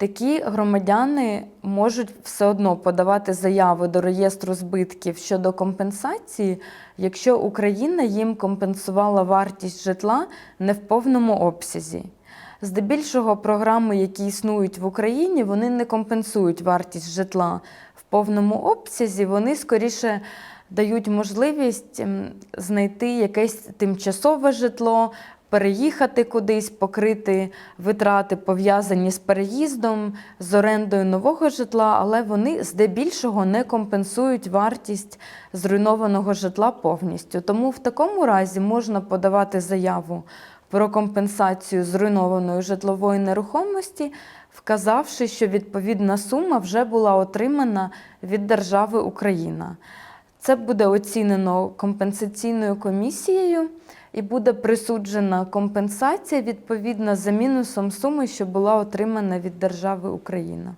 Такі громадяни можуть все одно подавати заяви до реєстру збитків щодо компенсації, якщо Україна їм компенсувала вартість житла не в повному обсязі. Здебільшого програми, які існують в Україні, вони не компенсують вартість житла в повному обсязі, вони скоріше дають можливість знайти якесь тимчасове житло, переїхати кудись, покрити витрати, пов'язані з переїздом, з орендою нового житла, але вони здебільшого не компенсують вартість зруйнованого житла повністю. Тому в такому разі можна подавати заяву про компенсацію зруйнованої житлової нерухомості, вказавши, що відповідна сума вже була отримана від держави Україна. Це буде оцінено компенсаційною комісією і буде присуджена компенсація відповідно за мінусом суми, що була отримана від держави Україна.